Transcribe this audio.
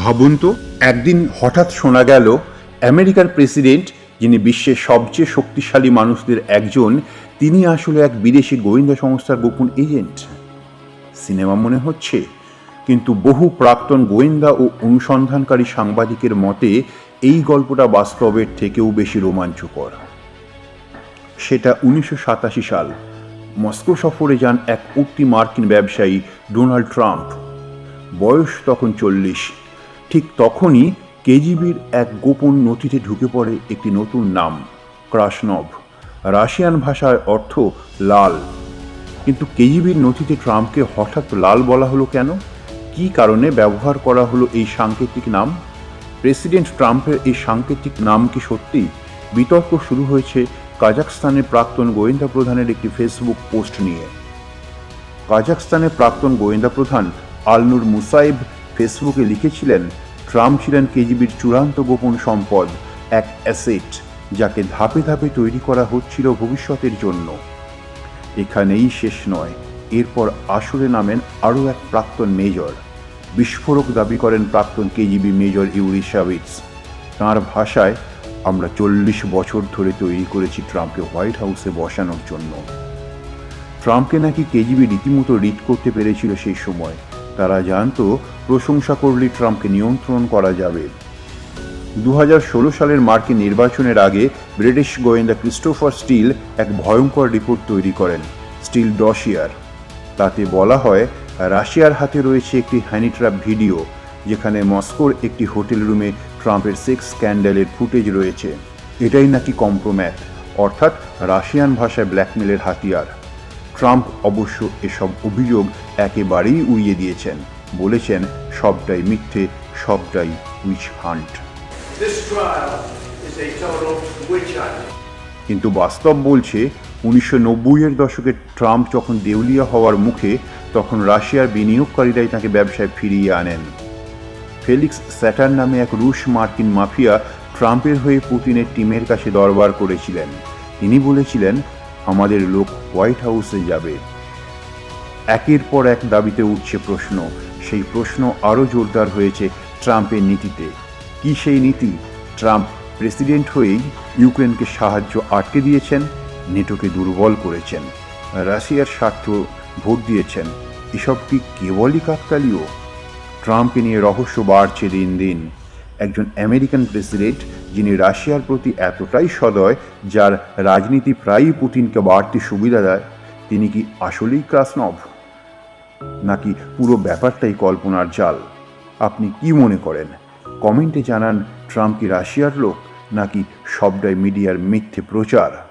ভাবুন তো, একদিন হঠাৎ শোনা গেল, আমেরিকার প্রেসিডেন্ট, যিনি বিশ্বের সবচেয়ে শক্তিশালী মানুষদের একজন, তিনি আসলে এক বিদেশি গোয়েন্দা সংস্থার গোপন এজেন্ট। সিনেমা মনে হচ্ছে, কিন্তু বহু প্রাক্তন গোয়েন্দা ও অনুসন্ধানকারী সাংবাদিকের মতে, এই গল্পটা বাস্তবের থেকেও বেশি রোমাঞ্চকর। সেটা উনিশশো সাতাশি সাল, মস্কো সফরে যান এক উঠতি মার্কিন ব্যবসায়ী ডোনাল্ড ট্রাম্প। বয়স তখন চল্লিশ। ঠিক তখনই কেজিবির এক গোপন নথিতে ঢুকে পড়ে একটি নতুন নাম, ক্রাসনভ। রাশিয়ান ভাষায় অর্থ লাল। কিন্তু কেজিবির নথিতে ট্রাম্পকে হঠাৎ লাল বলা হলো কেন? কি কারণে ব্যবহার করা হলো এই সাংকেতিক নাম? প্রেসিডেন্ট ট্রাম্পের এই সাংকেতিক নাম কি সত্যি বিতর্ক শুরু হয়েছে কাজাকস্তানের প্রাক্তন গোয়েন্দা প্রধানের একটি ফেসবুক পোস্ট নিয়ে। কাজাকস্তানের প্রাক্তন গোয়েন্দা প্রধান আলনুর মুসাইব ফেসবুকে লিখেছিলেন, ট্রাম্প ছিলেন কেজিবির চূড়ান্ত গোপন সম্পদ, এক অ্যাসেট, যাকে ধাপে ধাপে তৈরি করা হচ্ছিল ভবিষ্যতের জন্য। এখানেই শেষ নয়, এরপর আসরে নামেন আরও এক প্রাক্তন মেজর। বিস্ফোরক দাবি করেন প্রাক্তন কেজিবি মেজর ইউরি শাভিটস তাঁর ভাষায়, আমরা চল্লিশ বছর ধরে তৈরি করেছি ট্রাম্পকে হোয়াইট হাউসে বসানোর জন্য। ট্রাম্পকে নাকি কেজিবি রীতিমতো রিড করতে পেরেছিল সেই সময়। তারা জানতো প্রশংসা করলে ট্রাম্পকে নিয়ন্ত্রণ করা যাবে। দু হাজার ষোলো সালের মার্কিন নির্বাচনের আগে ব্রিটিশ গোয়েন্দা ক্রিস্টোফার স্টিল এক ভয়ঙ্কর রিপোর্ট তৈরি করেন, স্টিল ডশিয়ার তাতে বলা হয়, রাশিয়ার হাতে রয়েছে একটি হ্যানিট্র্যাপ ভিডিও, যেখানে মস্কোর একটি হোটেল রুমে ট্রাম্পের সেক্স স্ক্যান্ডালের ফুটেজ রয়েছে। এটাই নাকি কম্প্রোম্যাট অর্থাৎ রাশিয়ান ভাষায় ব্ল্যাকমেলের হাতিয়ার। ট্রাম্প অবশ্য এসব অভিযোগ একেবারেই উড়িয়ে দিয়েছেন। বলেছেন সবটাই মিথ্যে সবটাই উইচ হান্ট. কিন্তু বাস্তব বলছে উনিশশো নব্বইয়ের দশকে ট্রাম্প যখন দেউলিয়া হওয়ার মুখে তখন রাশিয়ার বিনিয়োগকারীরাই তাকে ব্যবসায় ফিরিয়ে আনেন। ফেলিক্স স্যাটার নামে এক রুশ মার্কিন মাফিয়া ট্রাম্পের হয়ে পুতিনের টিমের কাছে দরবার করেছিলেন। তিনি বলেছিলেন আমাদের লোক হোয়াইট হাউসে যাবে। একের পর এক দাবিতে উঠছে প্রশ্ন। সেই প্রশ্ন আরও জোরদার হয়েছে ট্রাম্পের নীতিতে। কি সেই নীতি? ট্রাম্প প্রেসিডেন্ট হয়েই ইউক্রেনকে সাহায্য আটকে দিয়েছেন, নেটোকে দুর্বল করেছেন, রাশিয়ার স্বার্থ ভোট দিয়েছেন। এসব কি কেবলই কাকতালীয়? ট্রাম্পকে নিয়ে রহস্য বাড়ছে দিন দিন। একজন আমেরিকান প্রেসিডেন্ট যিনি রাশিয়ার প্রতি এতটাই সদয়, যার রাজনীতি প্রায়ই পুতিনকে বাড়তি সুবিধা দেয়, তিনি কি আসলেই ক্রাসনভ? নাকি পুরো ব্যাপারটাই কল্পনার জাল? আপনি কি মনে করেন? কমেন্টে জানান, ট্রাম্প কি রাশিয়ার লোক, নাকি সবটাই মিডিয়ার মিথ্যে প্রচার?